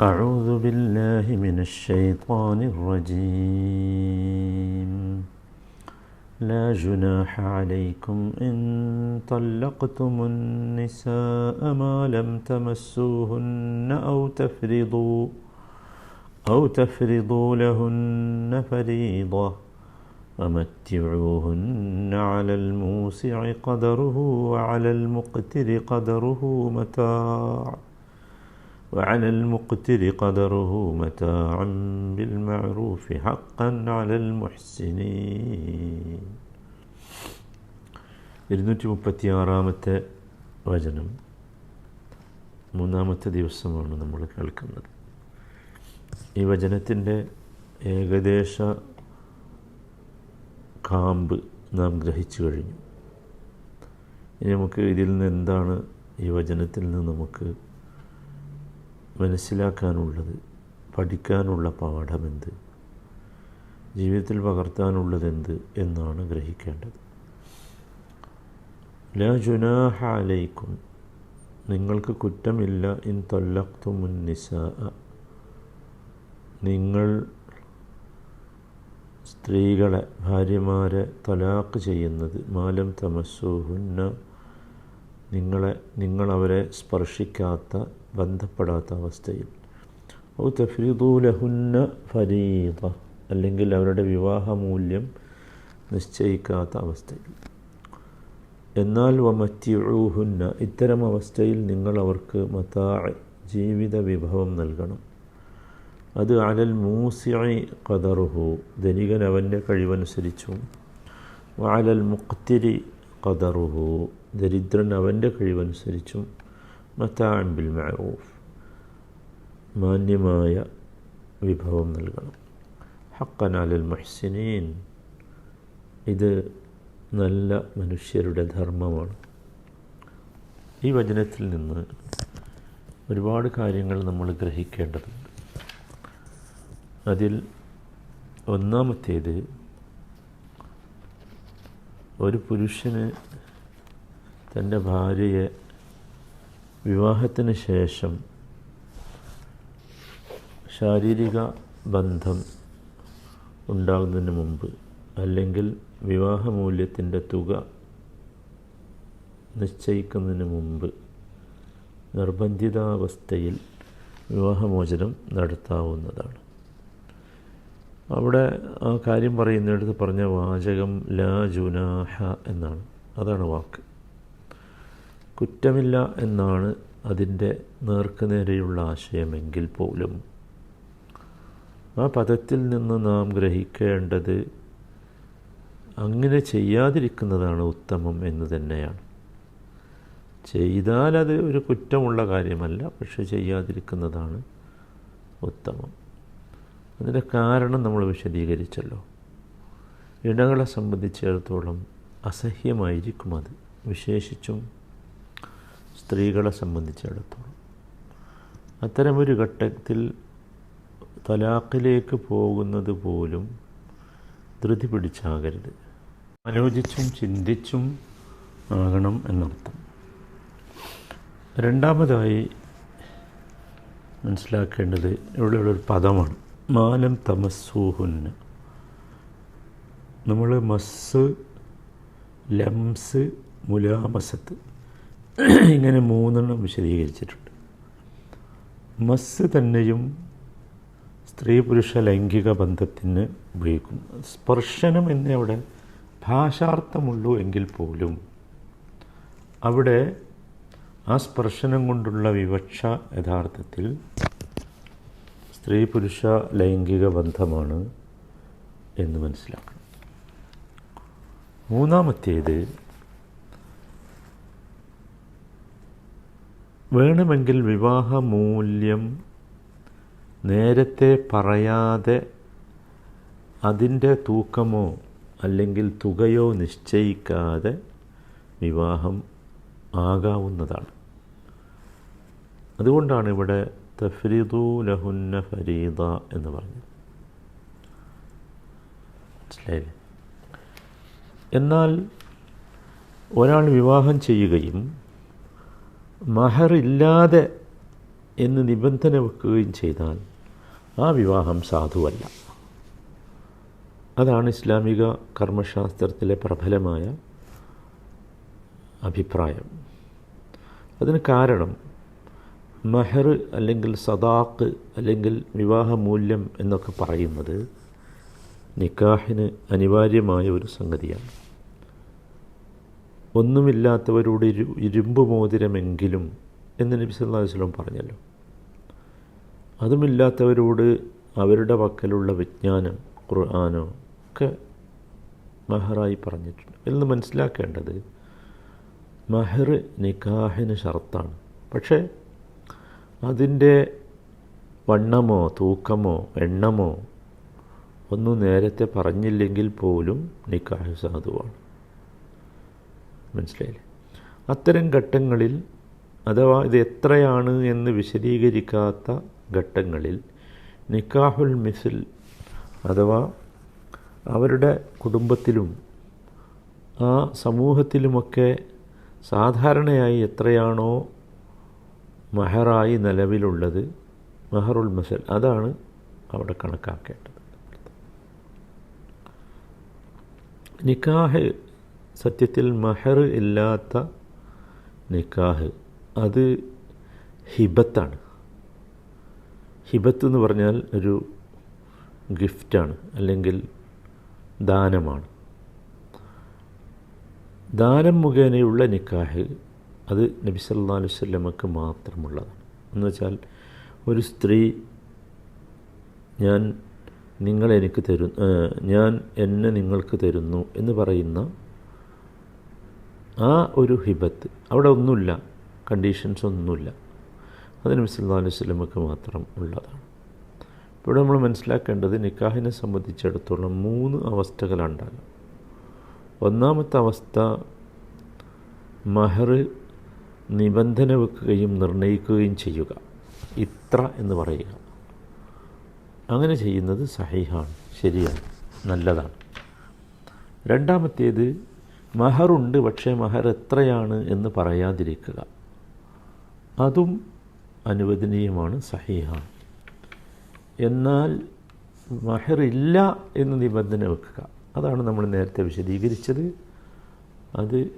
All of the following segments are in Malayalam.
أعوذ بالله من الشيطان الرجيم. لا جناح عليكم إن طلقتم النساء ما لم تمسوهن أو تفرضوا أو تفرضوا لهن فريضة. ومتعوهن على الموسع قدره وعلى المقتر قدره متاع. وعلى المقتر قدره متاعا بالمعروف حقا على المحسنين ഇരുന്നൂറ്റി മുപ്പത്തി ആറാമത്തെ വചനം മൂന്നാമത്തെ ദിവസമാണ് നമ്മൾ കേൾക്കുന്നത് ഈ വചനത്തിൻ്റെ ഏകദേശ കാമ്പ് നാം ഗ്രഹിച്ചു കഴിഞ്ഞു ഇനി നമുക്ക് ഇതിൽ നിന്ന് എന്താണ് ഈ വചനത്തിൽ നിന്ന് നമുക്ക് മനസ്സിലാക്കാനുള്ളത് പഠിക്കാനുള്ള പാഠമെന്ത് ജീവിതത്തിൽ പകർത്താനുള്ളതെന്ത് എന്നാണ് ഗ്രഹിക്കേണ്ടത്. ലാ നിങ്ങൾക്ക് കുറ്റമില്ല ഇൻ തൊല്ലക്തുമുൻ നിസ നിങ്ങൾ സ്ത്രീകളെ ഭാര്യമാരെ തലാക്ക് ചെയ്യുന്നത് മാലം തമസ്സുഹുന്ന നിങ്ങളെ നിങ്ങളവരെ സ്പർശിക്കാത്ത ബന്ധപ്പെടാത്ത അവസ്ഥയിൽ. ഔ തഫ്രീദൂലഹുന്ന ഫരീദ അല്ലെങ്കിൽ അവരുടെ വിവാഹമൂല്യം നിശ്ചയിക്കാത്ത അവസ്ഥയിൽ. എന്നാൽ വമറ്റിഴൂഹുന്ന ഇത്തരം അവസ്ഥയിൽ നിങ്ങൾ അവർക്ക് മതാ ജീവിത വിഭവം നൽകണം. അത് അലൽ മൂസിഐ ഖദറുഹു ധനികൻ അവന്റെ കഴിവനുസരിച്ചും. വാലൽ മുക്തിരി ഖദറുഹു ദരിദ്രൻ അവന്റെ കഴിവനുസരിച്ചും മത്താൻ ബിൽ മഅറൂഫ് മാന്യമായ വിഭവം നൽകണം. ഹക്കനാലിൽ മഹ്സിനീൻ മുഹ്സിനീൻ. ഇത് നല്ല മനുഷ്യരുടെ ധർമ്മമാണ്. ഈ വചനത്തിൽ നിന്ന് ഒരുപാട് കാര്യങ്ങൾ നമ്മൾ ഗ്രഹിക്കേണ്ടതുണ്ട്. അതിൽ ഒന്നാമത്തേത് ഒരു പുരുഷന് തന്റെ ഭാര്യയെ വിവാഹത്തിന് ശേഷം ശാരീരിക ബന്ധം ഉണ്ടാകുന്നതിന് മുമ്പ് അല്ലെങ്കിൽ വിവാഹമൂല്യത്തിന്റെ തുക നിശ്ചയിക്കുന്നതിന് മുമ്പ് നിർബന്ധിതാവസ്ഥയിൽ വിവാഹമോചനം നടത്താവുന്നതാണ്. അവിടെ ആ കാര്യം പറയുന്നിടത്ത് പറഞ്ഞ വാചകം ലാ ജുനാഹ എന്നാണ്. അതാണ് വാക്ക്. കുറ്റമില്ല എന്നാണ് അതിന്റെ നേർക്കുനേരെയുള്ള ആശയമെങ്കിൽ പോലും. ആ പദത്തിൽ നിന്ന് നാം ഗ്രഹിക്കേണ്ടത് അങ്ങനെ ചെയ്യാതിരിക്കുന്നതാണ് ഉത്തമം എന്ന് തന്നെയാണ്. ചെയ്താൽ അത് ഒരു കുറ്റമുള്ള കാര്യമല്ല പക്ഷെ ചെയ്യാതിരിക്കുന്നതാണ് ഉത്തമം. അതിന്റെ കാരണം നമ്മൾ വിശദീകരിച്ചല്ലോ. ഇണകളെ സംബന്ധിച്ചിടത്തോളം അസഹ്യമായിരിക്കും അത്. വിശേഷിച്ചും സ്ത്രീകളെ സംബന്ധിച്ചിടത്തോളം. അത്തരമൊരു ഘട്ടത്തിൽ തലാഖിലേക്ക് പോകുന്നത് പോലും ധൃതി പിടിച്ചാകരുത്. ആലോചിച്ചും ചിന്തിച്ചും ആകണം എന്നർത്ഥം. രണ്ടാമതായി മനസ്സിലാക്കേണ്ടത് ഇവിടെയുള്ളൊരു പദമാണ്. മാലം തമസ്സൂഹുന് നമ്മൾ മസ് ലംസ് മുലാമസത്ത്. ഇങ്ങനെ മൂന്നെണ്ണം വിശദീകരിച്ചിട്ടുണ്ട്. മസ് തന്നെയും സ്ത്രീ പുരുഷ ലൈംഗിക ബന്ധത്തിന് ഉപയോഗിക്കും സ്പർശനം എന്നേ അവിടെ ഭാഷാർത്ഥമുള്ളൂ എങ്കിൽ പോലും അവിടെ ആ സ്പർശനം കൊണ്ടുള്ള വിവക്ഷ യഥാർത്ഥത്തിൽ സ്ത്രീ പുരുഷ ലൈംഗിക ബന്ധമാണ് എന്ന് മനസ്സിലാക്കണം. മൂന്നാമത്തേത് വേണമെങ്കിൽ വിവാഹ മൂല്യം നേരത്തെ പറയാതെ അതിന്റെ തൂക്കമോ അല്ലെങ്കിൽ തുകയോ നിശ്ചയിക്കാതെ വിവാഹം ആകാവുന്നതാണ്. അതുകൊണ്ടാണ് ഇവിടെ തഫ്രീദു ലഹുന്ന ഫരീദ എന്ന് പറഞ്ഞു. മനസ്സിലായില്ലേ? എന്നാൽ ഒരാൾ വിവാഹം ചെയ്യുകയും മഹർ ഇല്ലാതെ എന്ന് നിബന്ധന വെക്കുകയും ചെയ്താൽ ആ വിവാഹം സാധുവല്ല. അതാണ് ഇസ്ലാമിക കർമ്മശാസ്ത്രത്തിലെ പ്രബലമായ അഭിപ്രായം. അതിന് കാരണം മെഹർ അല്ലെങ്കിൽ സദാക്ക് അല്ലെങ്കിൽ വിവാഹമൂല്യം എന്നൊക്കെ പറയുന്നത് നിക്കാഹിന് അനിവാര്യമായ ഒരു സംഗതിയാണ്. ഒന്നുമില്ലാത്തവരോട് ഇരു ഇരുമ്പ് മോതിരമെങ്കിലും എന്ന് നബി വസല്ലം പറഞ്ഞല്ലോ. അതുമില്ലാത്തവരോട് അവരുടെ പക്കലുള്ള വിജ്ഞാനം ഖുർആാനോ ഒക്കെ മെഹറായി പറഞ്ഞിട്ടുണ്ട്. എന്ന് മനസ്സിലാക്കേണ്ടത് മെഹർ നിക്കാഹിന് ഷർത്താണ് പക്ഷേ അതിന്റെ വണ്ണമോ തൂക്കമോ എണ്ണമോ ഒന്നും നേരത്തെ പറഞ്ഞില്ലെങ്കിൽ പോലും നിക്കാഹ് സാധുവാണ്. മനസ്സിലായില്ലേ? അത്തരം ഘട്ടങ്ങളിൽ അഥവാ ഇത് എത്രയാണ് എന്ന് വിശദീകരിക്കാത്ത ഘട്ടങ്ങളിൽ നിക്കാഹുൽ മിസിൽ അഥവാ അവരുടെ കുടുംബത്തിലും ആ സമൂഹത്തിലുമൊക്കെ സാധാരണയായി എത്രയാണോ മഹറായി നിലവിലുള്ളത് മെഹറുൽ മസൽ. അതാണ് അവിടെ കണക്കാക്കേണ്ടത്. നിക്കാഹ് സത്യത്തിൽ മഹർ ഇല്ലാത്ത നിക്കാഹ് അത് ഹിബത്താണ്. ഹിബത്ത് എന്ന് പറഞ്ഞാൽ ഒരു ഗിഫ്റ്റാണ് അല്ലെങ്കിൽ ദാനമാണ്. ദാനം മുഖേനയുള്ള നിക്കാഹ് അത് നബി സല്ലാ അലൈഹി സ്വല്ലമക്ക് മാത്രമുള്ളതാണ്. എന്ന് വെച്ചാൽ ഒരു സ്ത്രീ ഞാൻ നിങ്ങളെനിക്ക് തരു ഞാൻ എന്നെ നിങ്ങൾക്ക് തരുന്നു എന്ന് പറയുന്ന ആ ഒരു ഹിബത്ത് അവിടെ ഒന്നുമില്ല കണ്ടീഷൻസ് ഒന്നുമില്ല. അത് നബി സല്ലാ അലൈഹി സ്വലമക്ക് മാത്രം ഉള്ളതാണ്. ഇവിടെ നമ്മൾ മനസ്സിലാക്കേണ്ടത് നിക്കാഹിനെ സംബന്ധിച്ചിടത്തോളം മൂന്ന് അവസ്ഥകളുണ്ടാകും ഒന്നാമത്തെ അവസ്ഥ മഹർ നിബന്ധന വെക്കുകയും നിർണയിക്കുകയും ചെയ്യുക. ഇത്ര എന്ന് പറയുക. അങ്ങനെ ചെയ്യുന്നത് സഹിഹാണ്. ശരിയാണ്. നല്ലതാണ്. രണ്ടാമത്തേത് മഹറുണ്ട് പക്ഷേ മഹർ എത്രയാണ് എന്ന് പറയാതിരിക്കുക. അതും അനുവദനീയമാണ് സഹിഹാണ്. എന്നാൽ മഹറില്ല എന്ന് നിബന്ധന വെക്കുക. അതാണ് നമ്മൾ നേരത്തെ വിശദീകരിച്ചത്. അത്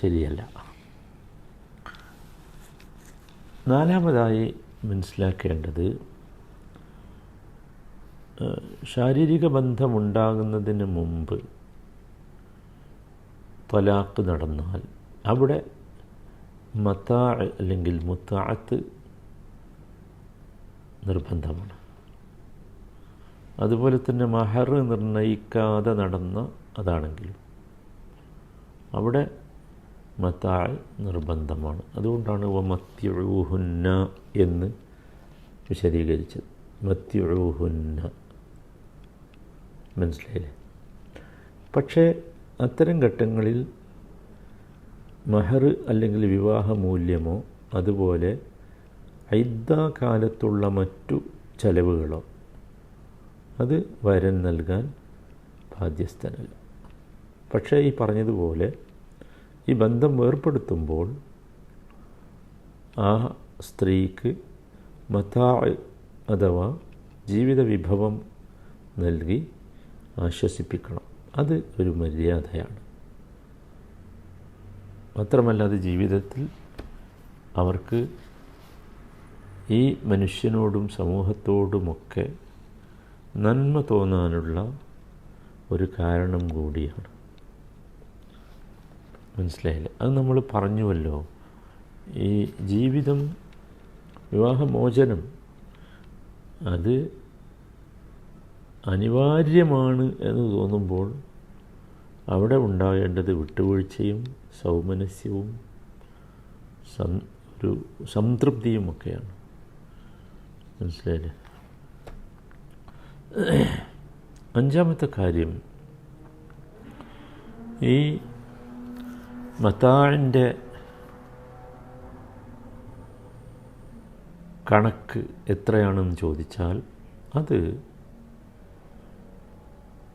ശരിയല്ല. നാലാമതായി മനസ്സിലാക്കേണ്ടത് ശാരീരിക ബന്ധമുണ്ടാകുന്നതിന് മുമ്പ് തലാക്ക് നടന്നാൽ അവിടെ മത്താ അല്ലെങ്കിൽ മുത്താത്ത് നിർബന്ധമാണ്. അതുപോലെ തന്നെ മഹർ നിർണയിക്കാതെ നടന്ന അതാണെങ്കിലും അവിടെ മത്താഴ് നിർബന്ധമാണ്. അതുകൊണ്ടാണ് വ മത്യുഹുന്ന എന്ന് വിശദീകരിച്ചത്. മത്യുഹുന്ന മനസ്സിലായില്ലേ? പക്ഷേ അത്തരം ഘട്ടങ്ങളിൽ മഹർ അല്ലെങ്കിൽ വിവാഹ മൂല്യമോ അതുപോലെ ഐദ്ദാകാലത്തുള്ള മറ്റു ചെലവുകളോ അത് വരൻ നൽകാൻ ബാധ്യസ്ഥനല്ല. പക്ഷേ ഈ പറഞ്ഞതുപോലെ ഈ ബന്ധം വേർപ്പെടുത്തുമ്പോൾ ആ സ്ത്രീക്ക് മതാ അഥവാ ജീവിത വിഭവം നൽകി ആശ്വസിപ്പിക്കണം. അത് ഒരു മര്യാദയാണ്. മാത്രമല്ല അത് ജീവിതത്തിൽ അവർക്ക് ഈ മനുഷ്യനോടും സമൂഹത്തോടുമൊക്കെ നന്മ തോന്നാനുള്ള ഒരു കാരണം കൂടിയാണ്. മനസ്സിലായില്ല. അത് നമ്മൾ പറഞ്ഞുവല്ലോ. ഈ ജീവിതം വിവാഹമോചനം അത് അനിവാര്യമാണ് എന്ന് തോന്നുമ്പോൾ അവിടെ ഉണ്ടാകേണ്ടത് വിട്ടുവീഴ്ചയും സൗമനസ്യവും സം ഒരു സംതൃപ്തിയുമൊക്കെയാണ് മനസ്സിലായില്ലേ? അഞ്ചാമത്തെ കാര്യം. ഈ മത്താഴിന്റെ കണക്ക് എത്രയാണെന്ന് ചോദിച്ചാൽ അത്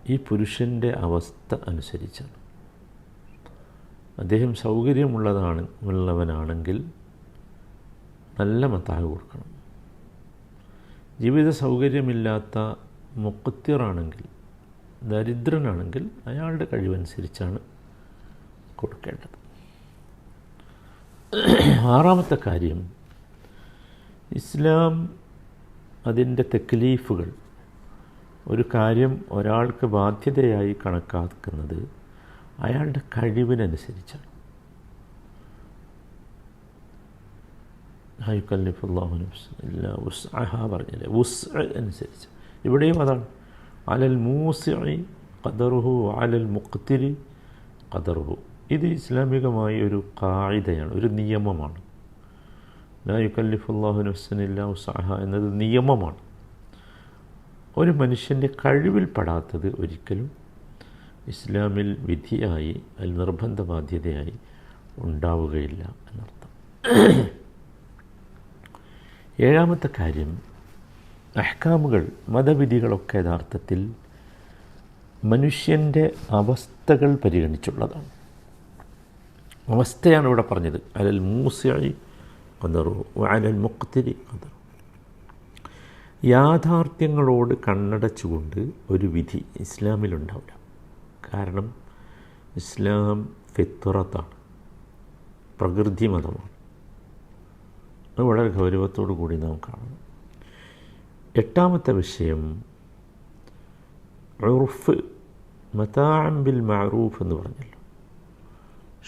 ഈ പുരുഷന്റെ അവസ്ഥ അനുസരിച്ചാണ്. അദ്ദേഹം സൗകര്യമുള്ളതാണ് ഉള്ളവനാണെങ്കിൽ നല്ല മത്താഹ് കൊടുക്കണം. ജീവിത സൗകര്യമില്ലാത്ത മുക്കത്തിറാണെങ്കിൽ ദരിദ്രനാണെങ്കിൽ അയാളുടെ കഴിവനുസരിച്ചാണ് കൊടുക്കേണ്ടത്. ആറാമത്തെ കാര്യം ഇസ്ലാം അതിന്റെ തെക്ലീഫുകൾ ഒരു കാര്യം ഒരാൾക്ക് ബാധ്യതയായി കണക്കാക്കുന്നത് അയാളുടെ കഴിവിനനുസരിച്ചാണ്. പറഞ്ഞില്ലേ? ഉസ് അനുസരിച്ച്. ഇവിടെയും അതാണ്. അലൽ മൂസി ഖദറുഹു അലൽ മുക്തിരി ഖദറുഹു. ഇത് ഇസ്ലാമികമായ ഒരു കായിതയാണ് ഒരു നിയമമാണ്. ലാ യുക്കല്ലിഫുല്ലാഹു ഉസാഹ എന്നത് നിയമമാണ്. ഒരു മനുഷ്യന്റെ കഴിവിൽപ്പെടാത്തത് ഒരിക്കലും ഇസ്ലാമിൽ വിധിയായി അതിൽ നിർബന്ധ ബാധ്യതയായി ഉണ്ടാവുകയില്ല എന്നർത്ഥം. ഏഴാമത്തെ കാര്യം അഹ്കാമുകൾ മതവിധികളൊക്കെ യഥാർത്ഥത്തിൽ മനുഷ്യന്റെ അവസ്ഥകൾ പരിഗണിച്ചുള്ളതാണ്. അവസ്ഥയാണ് ഇവിടെ പറഞ്ഞത്. അലൽ മൂസി കതറു അലൽ മുക്തിരി കതറു യാഥാർത്ഥ്യങ്ങളോട് കണ്ണടച്ചുകൊണ്ട് ഒരു വിധി ഇസ്ലാമിലുണ്ടാവില്ല. കാരണം ഇസ്ലാം ഫിത്തുറത്താണ് പ്രകൃതി മതമാണ്. അത് വളരെ ഗൗരവത്തോടു കൂടി നാം കാണണം. എട്ടാമത്തെ വിഷയം ഉറുഫ് മതാഅംബിൽ മാറൂഫ് എന്ന് പറഞ്ഞല്ലോ.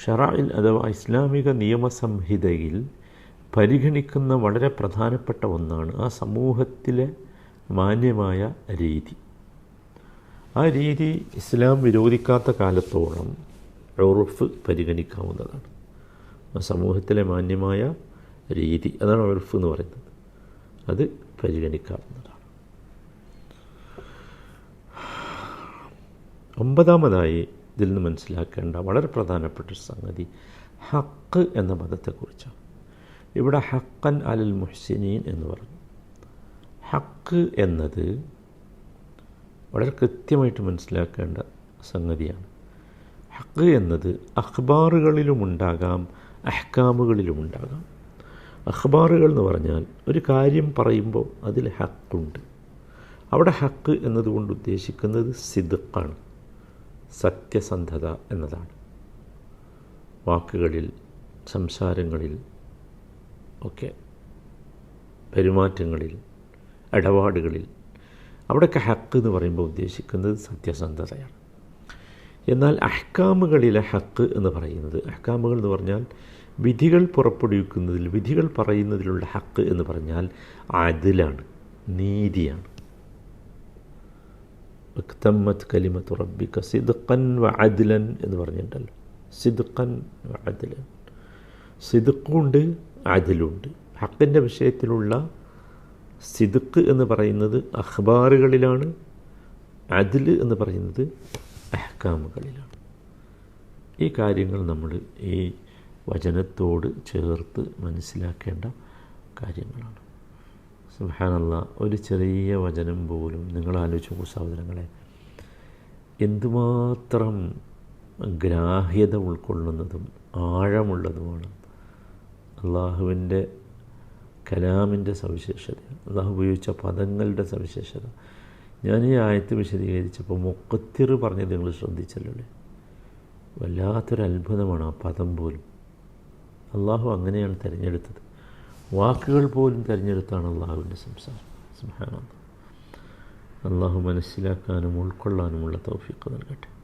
ഷറായിൽ അഥവാ ഇസ്ലാമിക നിയമസംഹിതയിൽ പരിഗണിക്കുന്ന വളരെ പ്രധാനപ്പെട്ട ഒന്നാണ് ആ സമൂഹത്തിലെ മാന്യമായ രീതി. ആ രീതി ഇസ്ലാം വിരോധിക്കാത്ത കാലത്തോളം ഉറുഫ് പരിഗണിക്കാവുന്നതാണ്. ആ സമൂഹത്തിലെ മാന്യമായ രീതി അതാണ് ഉറുഫ് എന്ന് പറയുന്നത്. അത് പരിഗണിക്കാവുന്നതാണ്. ഒമ്പതാമതായി ഇതിൽ നിന്ന് മനസ്സിലാക്കേണ്ട വളരെ പ്രധാനപ്പെട്ട സംഗതി. ഹക്ക് എന്ന പദത്തെക്കുറിച്ചാണ്. ഇവിടെ ഹക്കൻ അലൽ മുഹ്സിനീൻ എന്ന് പറഞ്ഞു. ഹക്ക് എന്നത് വളരെ കൃത്യമായിട്ട് മനസ്സിലാക്കേണ്ട സംഗതിയാണ്. ഹക്ക് എന്നത് അഖ്ബാറുകളിലുമുണ്ടാകാം അഹ്കാമുകളിലുമുണ്ടാകാം അഖ്ബാറുകൾ എന്ന് പറഞ്ഞാൽ ഒരു കാര്യം പറയുമ്പോൾ അതിൽ ഹക്കുണ്ട് അവിടെ ഹക്ക് എന്നതുകൊണ്ട് ഉദ്ദേശിക്കുന്നത് സിദുക്കാണ് സത്യസന്ധത എന്നതാണ്. വാക്കുകളിൽ സംസാരങ്ങളിൽ ഒക്കെ പെരുമാറ്റങ്ങളിൽ ഇടപാടുകളിൽ അവിടെയൊക്കെ ഹക്ക് എന്ന് പറയുമ്പോൾ ഉദ്ദേശിക്കുന്നത് സത്യസന്ധതയാണ്. എന്നാൽ അഹ്കാമുകളിലെ ഹക്ക് എന്ന് പറയുന്നത് അഹ്കാമുകൾ എന്ന് പറഞ്ഞാൽ വിധികൾ പുറപ്പെടുവിക്കുന്നതിൽ വിധികൾ പറയുന്നതിലുള്ള ഹക്ക് എന്ന് പറഞ്ഞാൽ അതിലാണ് നീതിയാണ്. തമ്മത്ത് കലിമത്ത് റബ്ബിക്ക സിദ്ഖൻ വ അദ്ലൻ എന്ന് പറഞ്ഞിട്ടുണ്ടല്ലോ. സിദ്ഖൻ വ അദ്ലൻ സിദ്ഖുണ്ട് അദലുണ്ട്. ഹക്കിന്റെ വിഷയത്തിലുള്ള സിദ്ഖ് എന്ന് പറയുന്നത് അഖ്ബാറുകളിലാണ് അദൽ എന്ന് പറയുന്നത് അഹ്കാമുകളിലാണ്. ഈ കാര്യങ്ങൾ നമ്മൾ ഈ വചനത്തോട് ചേർത്ത് മനസ്സിലാക്കേണ്ട കാര്യങ്ങളാണ്. സുഹാനല്ല ഒരു ചെറിയ വചനം പോലും നിങ്ങൾ ആലോചിച്ച് നോക്കൂ സഹോദരങ്ങളെ. എന്തുമാത്രം ഗ്രാഹ്യത ഉൾക്കൊള്ളുന്നതും ആഴമുള്ളതുമാണ് അള്ളാഹുവിന്റെ കലാമിന്റെ സവിശേഷത അള്ളാഹു ഉപയോഗിച്ച പദങ്ങളുടെ സവിശേഷത. ഞാൻ ഈ ആയത്ത് വിശദീകരിച്ചപ്പോൾ മുക്കത്തിറ് പറഞ്ഞത് നിങ്ങൾ ശ്രദ്ധിച്ചല്ലോ വല്ലാത്തൊരു അത്ഭുതമാണ് ആ പദം പോലും. അള്ളാഹു അങ്ങനെയാണ് തിരഞ്ഞെടുത്തത്. വാക്കുകൾ പോലും തിരഞ്ഞെടുത്താണ് അള്ളാഹുവിന്റെ സംസാരം. സുഹാന അള്ളാഹു മനസ്സിലാക്കാനും ഉൾക്കൊള്ളാനുമുള്ള തൗഫീഖ് നൽകട്ടെ.